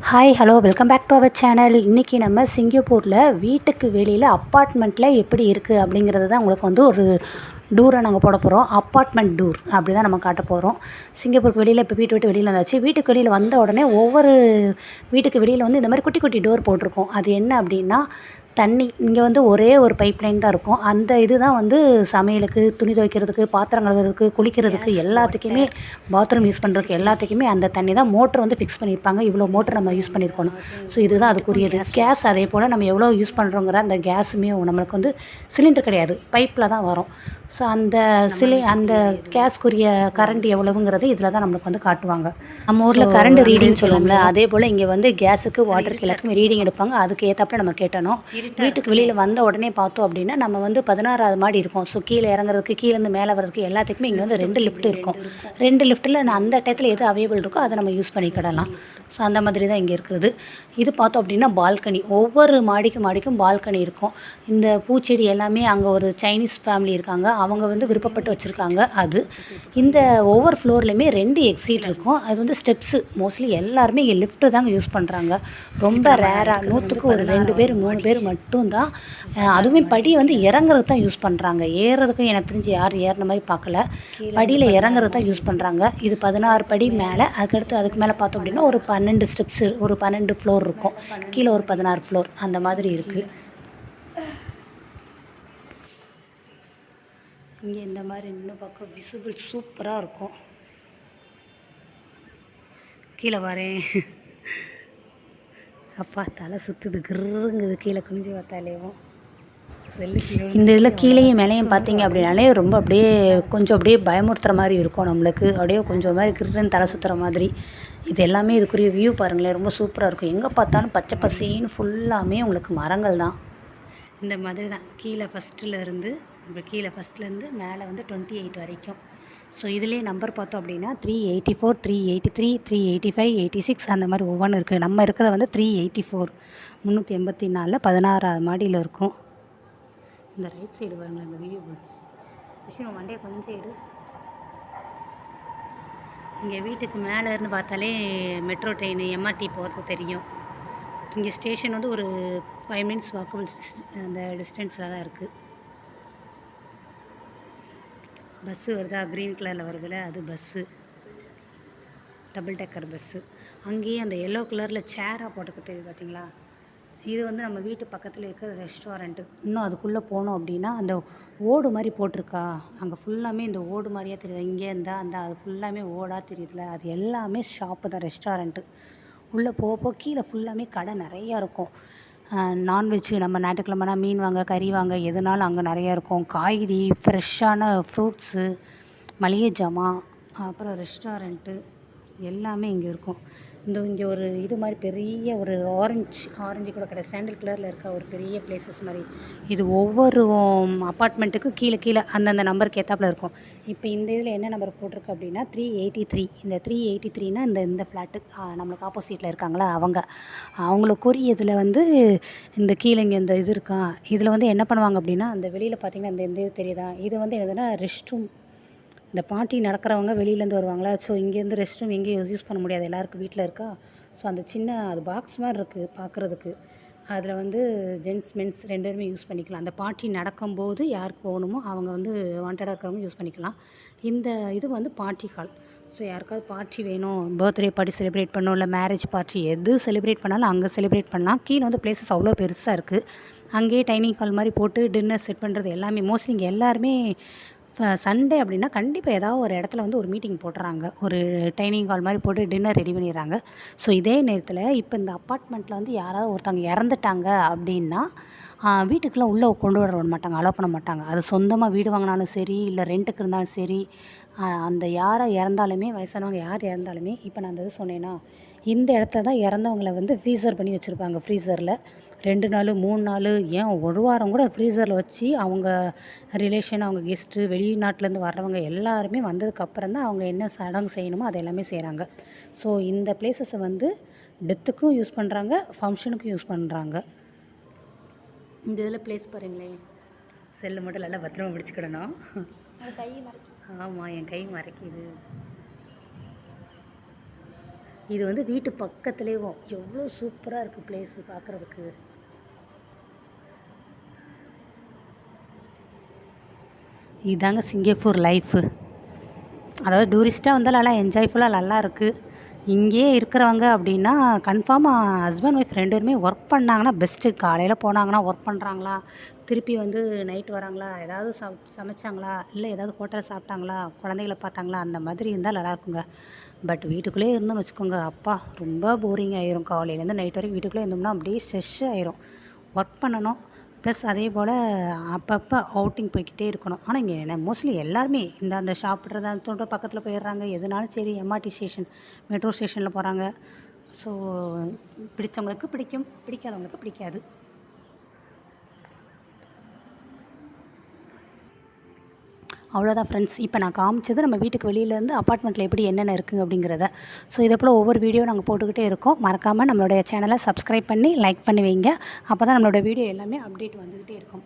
Hi hello welcome back to our channel இன்றைக்கி நம்ம சிங்கப்பூரில் வீட்டுக்கு வெளியில் அப்பார்ட்மெண்ட்டில் எப்படி இருக்குது அப்படிங்கிறது தான் உங்களுக்கு வந்து ஒரு டூரை நாங்கள் போட போகிறோம் அப்பார்ட்மெண்ட் டூர் அப்படி தான் நம்ம காட்ட போகிறோம் சிங்கப்பூருக்கு வெளியில் இப்போ வீட்டு விட்டு வெளியில் வந்தாச்சு. வீட்டுக்கு வெளியில் வந்த உடனே ஒவ்வொரு வீட்டுக்கு வெளியில் வந்து இந்த மாதிரி குட்டி குட்டி டோர் போட்டிருக்கோம். அது என்ன அப்படின்னா தண்ணி. இங்கே வந்து ஒரே ஒரு பைப் லைன் தான் இருக்கும். அந்த இது தான் வந்து சமையலுக்கு துணி துவைக்கிறதுக்கு பாத்திரம் கழுவுறதுக்கு குளிக்கிறதுக்கு எல்லாத்துக்குமே பாத்ரூம் யூஸ் பண்ணுறதுக்கு எல்லாத்துக்குமே அந்த தண்ணி தான் மோட்ரு வந்து ஃபிக்ஸ் பண்ணியிருப்பாங்க. இவ்வளோ மோட்ரு நம்ம யூஸ் பண்ணியிருக்கணும். ஸோ இதுதான் அதுக்குரியது. கேஸ் அதே போல் நம்ம எவ்வளோ யூஸ் பண்ணுறோங்கிற அந்த கேஸுமே நம்மளுக்கு வந்து சிலிண்டர் கிடையாது. பைப்பில் தான் வரும். ஸோ அந்த சிலி அந்த கேஸ்க்குரிய கரண்ட் எவ்வளவுங்கிறது இதில் தான் நம்மளுக்கு வந்து காட்டுவாங்க. நம்ம ஊரில் கரண்ட் ரீடிங் சொல்லுவோம்ல அதே போல் இங்கே வந்து கேஸுக்கு வாட்டருக்கு எல்லாத்துக்குமே ரீடிங் எடுப்பாங்க. அதுக்கு ஏற்றாப்புல நம்ம கேட்டணும். வீட்டுக்கு வெளியில் வந்த உடனே பார்த்தோம் அப்படின்னா நம்ம வந்து பதினாறாவது மாடி இருக்கும். ஸோ கீழே இறங்குறதுக்கு கீழேருந்து மேலே வர்றதுக்கு எல்லாத்துக்குமே இங்கே வந்து ரெண்டு லிஃப்ட் இருக்கும். ரெண்டு லிஃப்ட்டில் அந்த டயத்தில் எது அவைலபிள் இருக்கோ அதை நம்ம யூஸ் பண்ணிக்கிடலாம். ஸோ அந்த மாதிரி தான் இங்கே இருக்கிறது. இது பார்த்தோம் அப்படின்னா பால்கனி ஒவ்வொரு மாடிக்கு மாடிக்கும் பால்கனி இருக்கும். இந்த பூச்செடி எல்லாமே அங்கே ஒரு சைனீஸ் ஃபேமிலி இருக்காங்க. அவங்க வந்து விருப்பப்பட்டு வச்சுருக்காங்க அது. இந்த ஒவ்வொரு ஃப்ளோர்லேயுமே ரெண்டு எக்ஸிட் இருக்கும். அது வந்து ஸ்டெப்ஸு மோஸ்ட்லி எல்லாருமே இங்கே லிஃப்ட்டு தாங்க யூஸ் பண்ணுறாங்க ரொம்ப ரேராக நூற்றுக்கு ஒரு ரெண்டு பேர் மூணு பேர் மட்டும்தான். அதுவுமே படி வந்து இறங்குறது தான் யூஸ் பண்ணுறாங்க ஏறுறதுக்கும் எனக்கு தெரிஞ்சு யாரும் ஏறின மாதிரி பார்க்கல. படியில் இறங்குறது தான் யூஸ் பண்ணுறாங்க இது பதினாறு படி மேலே. அதுக்கடுத்து அதுக்கு மேலே பார்த்தோம் அப்படின்னா ஒரு பன்னெண்டு ஸ்டெப்ஸ் ஒரு பன்னெண்டு ஃப்ளோர் இருக்கும். கீழே ஒரு பதினாறு ஃப்ளோர் அந்த மாதிரி இருக்குது இங்கே இந்த மாதிரி இன்னும் பார்க்க விசிபிள் சூப்பராக இருக்கும். கீழே வரேன் அப்பா தலை சுற்றுது கிருங்குது கீழே குனிஞ்சு பார்த்தாலேவும் இந்த இதில் கீழேயும் மேலேயும் பார்த்தீங்க அப்படின்னாலே ரொம்ப அப்படியே கொஞ்சம் அப்படியே பயமுறுத்துற மாதிரி இருக்கும் நம்மளுக்கு. அப்படியே கொஞ்சம் மாதிரி கிருன்னு தலை சுற்றுற மாதிரி. இது எல்லாமே இதுக்குரிய வியூ பாருங்களேன் ரொம்ப சூப்பராக இருக்கும். எங்கே பார்த்தாலும் பச்சை பசேன்னு ஃபுல்லாமே உங்களுக்கு மரங்கள் தான். இந்த மாதிரி தான். கீழே ஃபஸ்ட்டில் இருந்து இப்போ கீழே ஃபஸ்ட்லேருந்து மேலே வந்து டுவெண்ட்டி எயிட் வரைக்கும். ஸோ இதுலேயே நம்பர் பார்த்தோம் அப்படின்னா three eighty four three eighty three three eighty five eighty six அந்த மாதிரி ஒவ்வொன்றும் இருக்குது நம்ம இருக்கிறத வந்து த்ரீ எயிட்டி ஃபோர் முந்நூற்றி எண்பத்தி நாலில் பதினாறாவது மாடியில் இருக்கும். இந்த ரைட் சைடு பாருங்களேன் இந்த வியூ விஷயம் மண்டே கொஞ்சம் சைடு இங்கே வீட்டுக்கு மேலே இருந்து பார்த்தாலே மெட்ரோ ட்ரெயின் எம்ஆர்டி போகிறது தெரியும். இங்கே ஸ்டேஷன் வந்து ஒரு ஃபைவ் மினிட்ஸ் வாக்கபிள் அந்த டிஸ்டன்ஸில் தான் இருக்குது பஸ்ஸு வருதா? க்ரீன் கலரில் வருதுல்ல அது பஸ்ஸு. Double decker bus. அங்கேயே அந்த எல்லோ கலரில் சேராக போட்டுக்க தெரியுது பார்த்தீங்களா இது வந்து நம்ம வீட்டு பக்கத்தில் இருக்கிற ரெஸ்டாரண்ட்டு இன்னும் அதுக்குள்ளே போனோம் அப்படின்னா அந்த ஓடு மாதிரி போட்டிருக்கா? அங்கே ஃபுல்லாமே இந்த ஓடு மாதிரியே தெரியுது? இங்கே இருந்தால் அந்த அது ஃபுல்லாமே ஓடாக தெரியுதுல. அது எல்லாமே ஷாப்பு தான் ரெஸ்டாரண்ட்டு உள்ளே போக போக கீழே ஃபுல்லாமே கடை நிறையா இருக்கும். நான்வெஜ் நம்ம ஞாயிற்றுக்கிழமைனா மீன் வாங்க கறி வாங்க எதுனாலும் அங்கே நிறையா இருக்கும். காய்கறி ஃப்ரெஷ்ஷான ஃப்ரூட்ஸு மளிகை ஜாமான் அப்புறம் ரெஸ்டாரண்ட்டு எல்லாமே இங்கே இருக்கும். இந்த இங்கே ஒரு இது மாதிரி பெரிய ஒரு ஆரஞ்சு ஆரஞ்சு கூட கிடையாது. சாண்டில் கலரில் இருக்க ஒரு பெரிய பிளேசஸ் மாதிரி. இது ஒவ்வொரு அப்பார்ட்மெண்ட்டுக்கும் கீழே கீழே அந்தந்த நம்பருக்கு ஏற்றாப்புல இருக்கும். இப்போ இந்த இதில் என்ன நம்பர் போட்டிருக்கு அப்படின்னா த்ரீ எயிட்டி த்ரீ இந்த த்ரீ எயிட்டி த்ரீனா இந்த இந்த ஃப்ளாட்டு நம்மளுக்கு ஆப்போசிட்டில் இருக்காங்களா? அவங்க. அவங்களுக்குரிய இதில் வந்து இந்த கீழே இங்கே இந்த இது இருக்கா? இதில் வந்து என்ன பண்ணுவாங்க அப்படின்னா அந்த வெளியில் பார்த்தீங்கன்னா இந்த இந்த இது தெரியுதா? இது வந்து என்னதுன்னா ரெஸ்ட் ரூம் இந்த பார்ட்டி நடக்கிறவங்க வெளியிலேருந்து வருவாங்களா? ஸோ இங்கேருந்து ரெஸ்ட் ரூம் எங்கேயும் யூஸ் பண்ண முடியாது. எல்லாருக்கும் வீட்டில் இருக்கா? ஸோ அந்த சின்ன அது பாக்ஸ் மாதிரி இருக்குது பார்க்குறதுக்கு. அதில் வந்து ஜென்ஸ் மென்ஸ் ரெண்டு பேருமே யூஸ் பண்ணிக்கலாம். அந்த பார்ட்டி நடக்கும்போது யாருக்கு போகணுமோ அவங்க வந்து வாண்டடாக இருக்கிறவங்க யூஸ் பண்ணிக்கலாம். இந்த இது வந்து பார்ட்டி ஹால் ஸோ யாருக்காவது பார்ட்டி வேணும் பர்த்டே பார்ட்டி செலிப்ரேட் பண்ணணும் இல்லை மேரேஜ் பார்ட்டி எது செலிப்ரேட் பண்ணாலும் அங்கே செலிப்ரேட் பண்ணலாம். கீழே வந்து பிளேசஸ் அவ்வளோ பெருசாக இருக்குது அங்கேயே டைனிங் ஹால் மாதிரி போட்டு டின்னர் செட் பண்ணுறது எல்லாமே மோஸ்ட்லி இங்கே எல்லாருமே சண்டே அப்படின்னா கண்டிப்பாக ஏதாவது ஒரு இடத்துல வந்து ஒரு மீட்டிங் போடுறாங்க ஒரு டைனிங் ஹால் மாதிரி போட்டு டின்னர் ரெடி பண்ணிடுறாங்க. ஸோ இதே நேரத்தில் இப்போ இந்த அப்பார்ட்மெண்ட்டில் வந்து யாராவது ஒருத்தவங்க இறந்துட்டாங்க அப்படின்னா வீட்டுக்குள்ளே உள்ளே கொண்டு வர விட மாட்டாங்க அலோவ் பண்ண மாட்டாங்க. அது சொந்தமாக வீடு வாங்கினாலும் சரி இல்லை ரெண்ட்டுக்கு இருந்தாலும் சரி அந்த யாரை இறந்தாலுமே வயசானவங்க யார் இறந்தாலுமே இப்போ நான் அந்த இது சொன்னேன்னா இந்த இடத்துல தான் இறந்தவங்கள வந்து ஃப்ரீசர் பண்ணி வச்சுருப்பாங்க ஃப்ரீசரில் ரெண்டு நாள் மூணு நாள் ஏன் ஒரு வாரம் கூட ஃப்ரீசரில் வச்சு அவங்க ரிலேஷன் அவங்க கெஸ்ட்டு வெளிநாட்டிலேருந்து வர்றவங்க எல்லாருமே வந்ததுக்கப்புறம் தான் அவங்க என்ன சடங்கு செய்யணுமோ அது எல்லாமே செய்கிறாங்க ஸோ இந்த பிளேசஸை வந்து டெத்துக்கும் யூஸ் பண்ணுறாங்க ஃபங்க்ஷனுக்கும் யூஸ் பண்ணுறாங்க இந்த இதில் ப்ளேஸ் பாருங்களேன் செல்லு மட்டும் நல்லா பத்திரமா பிடிச்சிக்கிடணும் கை ஆமாம் என் கை மறைக்குது. இது வந்து வீட்டு பக்கத்துலேயும் எவ்வளோ சூப்பராக இருக்குது பிளேஸு பார்க்குறதுக்கு இதாங்க சிங்கப்பூர் லைஃபு அதாவது டூரிஸ்ட்டாக வந்தால் நல்லா என்ஜாய்ஃபுல்லாக நல்லா இருக்குது இங்கேயே இருக்கிறவங்க அப்படின்னா கன்ஃபார்மாக ஹஸ்பண்ட் ஒய்ஃப் ரெண்டு பேருமே ஒர்க் பண்ணாங்கன்னா பெஸ்ட்டு காலையில் போனாங்கன்னா ஒர்க் பண்ணுறாங்களா திருப்பி வந்து நைட் வராங்களா? ஏதாவது சப் சமைச்சாங்களா? இல்லை ஏதாவது ஹோட்டலில் சாப்பிட்டாங்களா? குழந்தைகளை பார்த்தாங்களா? அந்த மாதிரி இருந்தால் நல்லா இருக்குங்க. பட் வீட்டுக்குள்ளேயே இருந்தோம்னு வச்சுக்கோங்க அப்பா ரொம்ப போரிங் ஆயிரும். காலையிலேருந்து நைட் வரைக்கும் வீட்டுக்குள்ளே இருந்தோம்னா அப்படியே ஸ்ட்ரெஷ் ஆயிரும். ஒர்க் பண்ணணும். ப்ளஸ் அதே போல் அப்பப்போ அவுட்டிங் போய்க்கிட்டே இருக்கணும். ஆனால் இங்கே என்ன மோஸ்ட்லி எல்லாருமே இந்த அந்த சாப்பிட்றதா தோட்ட பக்கத்தில் போயிடுறாங்க. எதுனாலும் சரி எம்ஆர்டி ஸ்டேஷன் மெட்ரோ ஸ்டேஷனில் போகிறாங்க ஸோ பிடிச்சவங்களுக்கு பிடிக்கும் பிடிக்காதவங்களுக்கு பிடிக்காது. அவ்வளோதான் ஃப்ரெண்ட்ஸ் இப்போ நான் காமிச்சது நம்ம வீட்டுக்கு வெளியிலேருந்து அப்பார்ட்மெண்ட்டில் எப்படி என்னென்ன இருக்குது அப்படிங்கிறத. ஸோ இதே போல் ஒவ்வொரு வீடியோ நாங்கள் போட்டுக்கிட்டே இருக்கோம். மறக்காமல் நம்மளுடைய சேனலை சப்ஸ்கிரைப் பண்ணி லைக் பண்ணி வைங்க. அப்போ தான் நம்மளோட வீடியோ எல்லாமே அப்டேட் வந்துக்கிட்டே இருக்கும்.